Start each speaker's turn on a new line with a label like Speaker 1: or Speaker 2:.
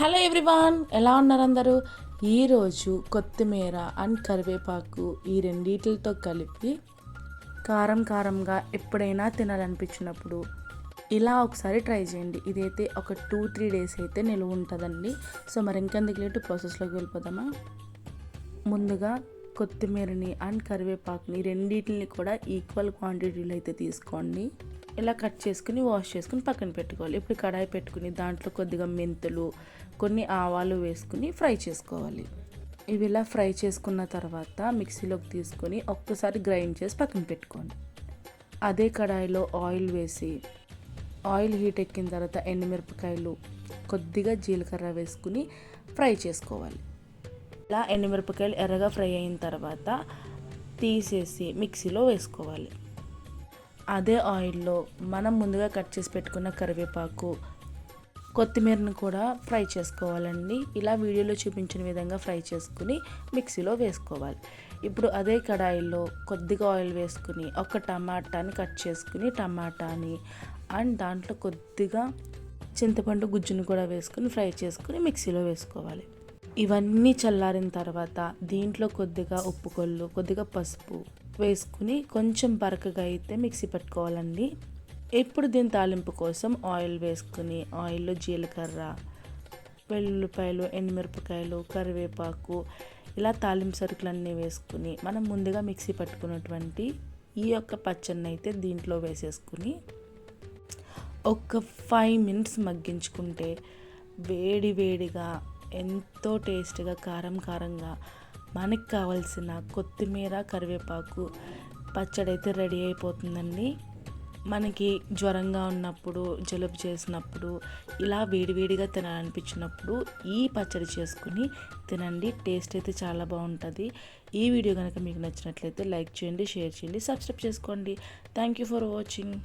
Speaker 1: Hello everyone ఎలా ఉన్నారు అందరూ? ఈరోజు కొత్తిమీర అండ్ కరివేపాకు ఈ రెండిటితో కలిపి కారం కారంగా ఎప్పుడైనా తినాలనిపించినప్పుడు ఇలా ఒకసారి ట్రై చేయండి. ఇదైతే ఒక టూ త్రీ డేస్ అయితే నిలువ ఉంటుందండి. సో మరి ఇంకెందుకు లేటు? ప్రాసెస్లోకి వెళ్ళిపోదామా? ముందుగా కొత్తిమీరని అండ్ కరివేపాకుని రెండింటిని కూడా ఈక్వల్ క్వాంటిటీలో అయితే తీసుకోండి. ఇలా కట్ చేసుకుని వాష్ చేసుకుని పక్కన పెట్టుకోవాలి. ఇప్పుడు కడాయి పెట్టుకుని దాంట్లో కొద్దిగా మెంతులు కొన్ని ఆవాలు వేసుకుని ఫ్రై చేసుకోవాలి. ఇవి ఇలా ఫ్రై చేసుకున్న తర్వాత మిక్సీలోకి తీసుకొని ఒక్కసారి గ్రైండ్ చేసి పక్కన పెట్టుకోండి. అదే కడాయిలో ఆయిల్ వేసి ఆయిల్ హీట్ ఎక్కిన తర్వాత ఎండుమిరపకాయలు కొద్దిగా జీలకర్ర వేసుకుని ఫ్రై చేసుకోవాలి. ఇలా ఎండుమిరపకాయలు ఎర్రగా ఫ్రై అయిన తర్వాత తీసేసి మిక్సీలో వేసుకోవాలి. అదే ఆయిల్లో మనం ముందుగా కట్ చేసి పెట్టుకున్న కరివేపాకు కొత్తిమీరను కూడా ఫ్రై చేసుకోవాలండి. ఇలా వీడియోలో చూపించిన విధంగా ఫ్రై చేసుకుని మిక్సీలో వేసుకోవాలి. ఇప్పుడు అదే కడాయిలో కొద్దిగా ఆయిల్ వేసుకుని ఒక టమాటాని కట్ చేసుకుని టమాటాని అండ్ దాంట్లో కొద్దిగా చింతపండు గుజ్జును కూడా వేసుకుని ఫ్రై చేసుకుని మిక్సీలో వేసుకోవాలి. ఇవన్నీ చల్లారిన తర్వాత దీంట్లో కొద్దిగా ఉప్పు కొల్లు కొద్దిగా పసుపు వేసుకుని కొంచెం బరకగా అయితే మిక్సీ పెట్టుకోవాలండి. ఇప్పుడు దీని తాలింపు కోసం ఆయిల్ వేసుకుని ఆయిల్లో జీలకర్ర వెల్లుల్లిపాయలు ఎండుమిరపకాయలు కరివేపాకు ఇలా తాలింపు సరుకులన్నీ వేసుకుని మనం ముందుగా మిక్సీ పట్టుకున్నటువంటి ఈ యొక్క పచ్చడిని అయితే దీంట్లో వేసేసుకుని ఒక ఫైవ్ మినిట్స్ మగ్గించుకుంటే వేడి వేడిగా ఎంతో టేస్ట్గా కారం కారంగా మనకి కావాల్సిన కొత్తిమీర కరివేపాకు పచ్చడి అయితే రెడీ అయిపోతుందండి. మనకి జ్వరంగా ఉన్నప్పుడు జలుబు చేసినప్పుడు ఇలా వేడివేడిగా తినాలనిపించినప్పుడు ఈ పచ్చడి చేసుకుని తినండి. టేస్ట్ అయితే చాలా బాగుంటుంది. ఈ వీడియో కనుక మీకు నచ్చినట్లయితే లైక్ చేయండి షేర్ చేయండి సబ్స్క్రైబ్ చేసుకోండి. Thank you for watching.